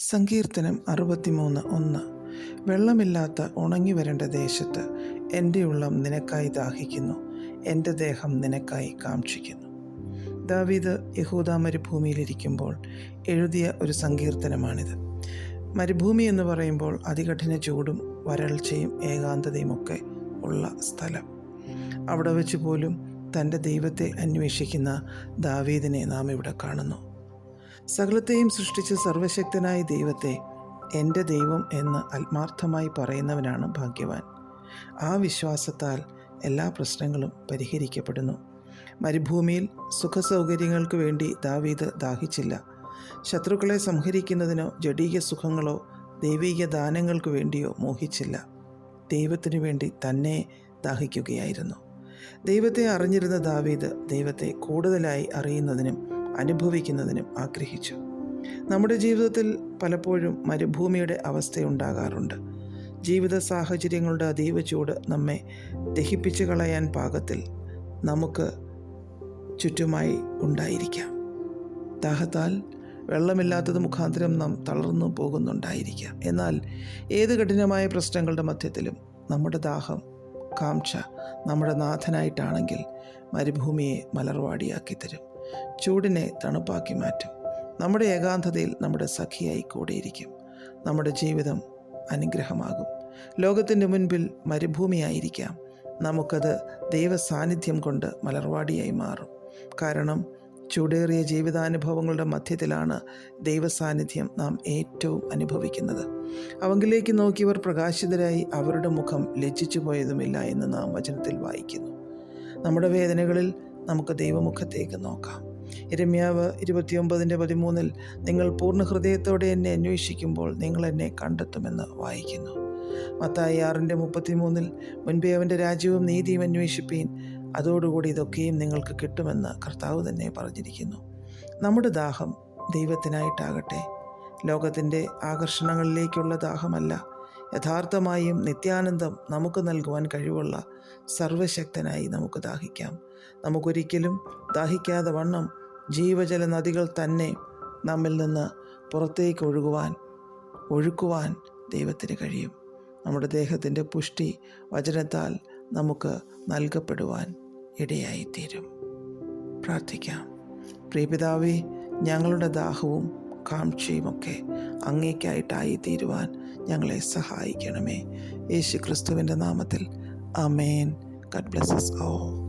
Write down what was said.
സങ്കീർത്തനം അറുപത്തിമൂന്ന് ഒന്ന്. വെള്ളമില്ലാത്ത ഉണങ്ങി വരേണ്ട ദേശത്ത് എന്റെ ഉള്ളം നിനക്കായി ദാഹിക്കുന്നു. എന്റെ ദേഹം നിനക്കായി കാക്ഷിക്കുന്നു. ദാവീദ് യഹൂദ മരുഭൂമിയിലിരിക്കുമ്പോൾ എഴുതിയ ഒരു സങ്കീർത്തനമാണിത്. മരുഭൂമി എന്ന് പറയുമ്പോൾ അതികഠിന ചൂടും വരൾച്ചയും ഏകാന്തതയും ഒക്കെ ഉള്ള സ്ഥലം. അവിടെ വെച്ച് പോലും തന്റെ ദൈവത്തെ അന്വേഷിക്കുന്ന ദാവീദിനെ നാം ഇവിടെ കാണുന്നു. സകലത്തെയും സൃഷ്ടിച്ച സർവശക്തനായ ദൈവത്തെ എന്റെ ദൈവം എന്ന് ആത്മാർത്ഥമായി പറയുന്നവനാണ് ഭാഗ്യവാൻ. ആ വിശ്വാസത്താൽ എല്ലാ പ്രശ്നങ്ങളും പരിഹരിക്കപ്പെടുന്നു. മരുഭൂമിയിൽ സുഖസൗകര്യങ്ങൾക്ക് വേണ്ടി ദാവീദ് ദാഹിച്ചില്ല. ശത്രുക്കളെ സംഹരിക്കുന്നതിനോ ജഡീക സുഖങ്ങളോ ദൈവീക ദാനങ്ങൾക്ക് വേണ്ടിയോ മോഹിച്ചില്ല. ദൈവത്തിനു വേണ്ടി തന്നെ ദാഹിക്കുകയായിരുന്നു. ദൈവത്തെ അറിഞ്ഞിരുന്ന ദാവീദ് ദൈവത്തെ കൂടുതലായി അറിയുന്നതിനും അനുഭവിക്കുന്നതിനും ആഗ്രഹിച്ചു. നമ്മുടെ ജീവിതത്തിൽ പലപ്പോഴും മരുഭൂമിയുടെ അവസ്ഥയുണ്ടാകാറുണ്ട്. ജീവിത സാഹചര്യങ്ങളുടെ അതീവ ചൂട് നമ്മെ ദഹിപ്പിച്ചു കളയാൻ പാകത്തിൽ നമുക്ക് ചുറ്റുമായി ഉണ്ടായിരിക്കാം. ദാഹത്താൽ വെള്ളമില്ലാത്തത് മുഖാന്തരം നാം തളർന്നു പോകുന്നുണ്ടായിരിക്കാം. എന്നാൽ ഏത് കഠിനമായ പ്രശ്നങ്ങളുടെ മധ്യത്തിലും നമ്മുടെ ദാഹം കാംക്ഷ നമ്മുടെ നാഥനായിട്ടാണെങ്കിൽ മരുഭൂമിയെ മലർവാടിയാക്കി തരും. ചൂടിനെ തണുപ്പാക്കി മാറ്റും. നമ്മുടെ ഏകാന്തതയിൽ നമ്മുടെ സഖിയായി കൂടെയിരിക്കും. നമ്മുടെ ജീവിതം അനുഗ്രഹമാകും. ലോകത്തിന്റെ മുൻപിൽ മരുഭൂമിയായിരിക്കാം. നമുക്കത് ദൈവസാന്നിധ്യം കൊണ്ട് മലർവാടിയായി മാറും. കാരണം ചൂടേറിയ ജീവിതാനുഭവങ്ങളുടെ മധ്യത്തിലാണ് ദൈവസാന്നിധ്യം നാം ഏറ്റവും അനുഭവിക്കുന്നത്. അവങ്കിലേക്ക് നോക്കിയവർ പ്രകാശിതരായി അവരുടെ മുഖം ലജ്ജിച്ചു പോയതുമില്ല എന്ന് നാം വചനത്തിൽ വായിക്കുന്നു. നമ്മുടെ വേദനകളിൽ നമുക്ക് ദൈവമുഖത്തേക്ക് നോക്കാം. ഇരമ്യാവ് ഇരുപത്തിയൊമ്പതിന്റെ പതിമൂന്നിൽ നിങ്ങൾ പൂർണ ഹൃദയത്തോടെ എന്നെ അന്വേഷിക്കുമ്പോൾ നിങ്ങൾ എന്നെ കണ്ടെത്തുമെന്ന് വായിക്കുന്നു. മത്തായി ആറിന്റെ മുപ്പത്തിമൂന്നിൽ മുൻപേ അവന്റെ രാജ്യവും നീതിയും അന്വേഷിപ്പീൻ അതോടുകൂടി ഇതൊക്കെയും നിങ്ങൾക്ക് കിട്ടുമെന്ന് കർത്താവ് തന്നെ പറഞ്ഞിരിക്കുന്നു. നമ്മുടെ ദാഹം ദൈവത്തിനായിട്ടാകട്ടെ. ലോകത്തിന്റെ ആകർഷണങ്ങളിലേക്കുള്ള ദാഹമല്ല. യഥാർത്ഥമായും നിത്യാനന്ദം നമുക്ക് നൽകുവാൻ കഴിവുള്ള സർവശക്തനായി നമുക്ക് ദാഹിക്കാം. നമുക്കൊരിക്കലും ദാഹിക്കാതെ വണ്ണം ജീവജല നദികൾ തന്നെ നമ്മിൽ നിന്ന് പുറത്തേക്ക് ഒഴുകുവാൻ ഒഴുക്കുവാൻ ദൈവത്തിന് കഴിയും. നമ്മുടെ ദേഹത്തിന്റെ പുഷ്ടി വചനത്താൽ നമുക്ക് നൽകപ്പെടുവാൻ ഇടയായിത്തീരും. പ്രാർത്ഥിക്കാം. പ്രിയപിതാവേ ഞങ്ങളുടെ ദാഹവും കാംക്ഷയുമൊക്കെ അങ്ങേക്കായിട്ടായി തീരുവാൻ ഞങ്ങളെ സഹായിക്കണമേ. യേശു ക്രിസ്തുവിന്റെ നാമത്തിൽ Amen. God bless us all.